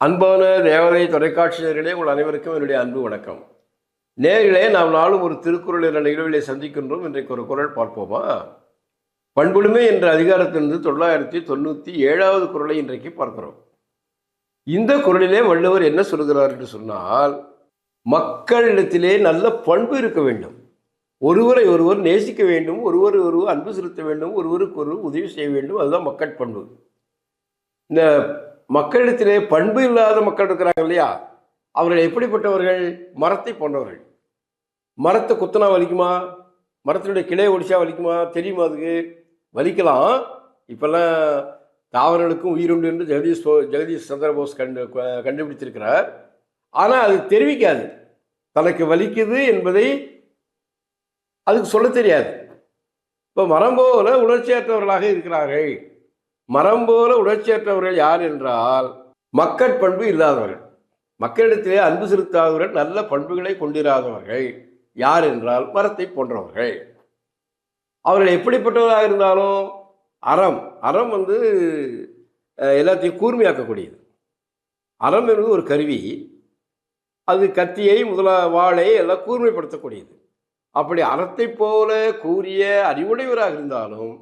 அன்பான தேவதை தொலைக்காட்சியர்களே உங்கள் அனைவருக்கும் என்னுடைய அன்பு வணக்கம். நேர்களே நாம் நாளும் ஒரு திருக்குறள் என்ற நிகழ்விலே சந்திக்கின்றோம். இன்றைக்கு ஒரு குறள் பார்ப்போமா? பண்புடுமை என்ற அதிகாரத்திலிருந்து தொள்ளாயிரத்தி தொண்ணூற்றி ஏழாவது குரலை இன்றைக்கு பார்க்கிறோம். இந்த குறளிலே வள்ளுவர் என்ன சொல்கிறார் என்று சொன்னால் மக்களிடத்திலே நல்ல பண்பு இருக்க வேண்டும். ஒருவரை ஒருவர் நேசிக்க வேண்டும் ஒருவர் ஒருவர் அன்பு செலுத்த வேண்டும் ஒருவருக்கு ஒருவர் உதவி செய்ய வேண்டும். அதுதான் மக்கள் பண்பு இந்த மக்களிடத்திலே பண்பு இல்லாத மக்கள் இருக்கிறாங்க இல்லையா? அவர்கள் எப்படிப்பட்டவர்கள்? மரத்தை போன்றவர்கள். மரத்தை குத்தனா வலிக்குமா? மரத்தினுடைய கிளையை ஒடிச்சா வலிக்குமா? தெரியுமா அதுக்கு? வலிக்கலாம். இப்பெல்லாம் தாவரங்களுக்கும் உயிருண்டு என்று ஜெகதீஷ் ஜெகதீஷ் சந்திரபோஸ் கண்டு கண்டுபிடிச்சிருக்கிறார் கண்டுபிடித்திருக்கிறார். ஆனால் அது தெரிவிக்காது. தனக்கு வலிக்குது என்பதை அதுக்கு சொல்ல தெரியாது. இப்போ மரம் போல உணர்ச்சியற்றவர்களாக இருக்கிறார்கள். மரம் போல உணர்ச்சியற்றவர்கள் யார் என்றால் மக்கட் பண்பு இல்லாதவர்கள். மக்களிடத்திலே அன்பு செலுத்தாதவர்கள் நல்ல பண்புகளை கொண்டிராதவர்கள். யார் என்றால் மரத்தை போன்றவர்கள். அவர்கள் எப்படிப்பட்டவராக இருந்தாலும் அறம் அறம் வந்து எல்லாத்தையும் கூர்மையாக்கக்கூடியது. அறம் என்பது ஒரு கருவி. அது கத்தியை முதலா வாழை எல்லாம் கூர்மைப்படுத்தக்கூடியது. அப்படி அறத்தை போல கூறிய அறிவுடையவராக இருந்தாலும்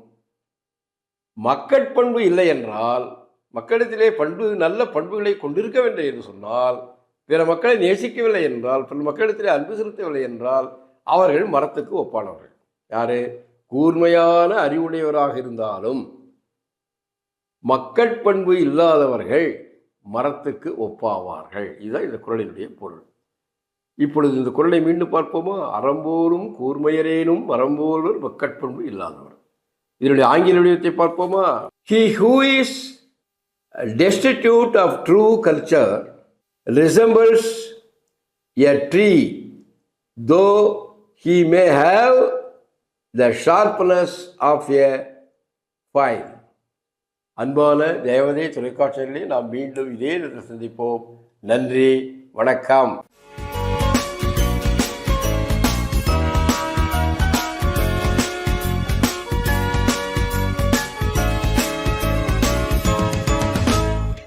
மக்கட்பண்பு இல்லை என்றால் மக்களிடத்திலே பண்பு நல்ல பண்புகளை கொண்டிருக்க வேண்டும் என்று சொன்னால் பிற மக்களை நேசிக்கவில்லை என்றால் பிற மக்களிடத்திலே அன்பு செலுத்தவில்லை என்றால் அவர்கள் மரத்துக்கு ஒப்பானவர்கள். யாரு? கூர்மையான அறிவுடையவராக இருந்தாலும் மக்கட்பண்பு இல்லாதவர்கள் மரத்துக்கு ஒப்பாவார்கள். இதுதான் இந்த குறளினுடைய பொருள். இப்பொழுது இந்த குறளை மீண்டும் பார்ப்போமா? அறம்போரும் கூர்மையரேனும் மரம்போலும் மக்கட்பண்பு இல்லாதவர். இதனுடைய ஆங்கில வடிவத்தை பார்ப்போமா he who is destitute of true culture resembles a tree though he may have the sharpness of a file அன்பான தேவதை தொலைக்காட்சிகளில் நாம் மீண்டும் இதே நேரத்தில் சந்திப்போம் நன்றி வணக்கம்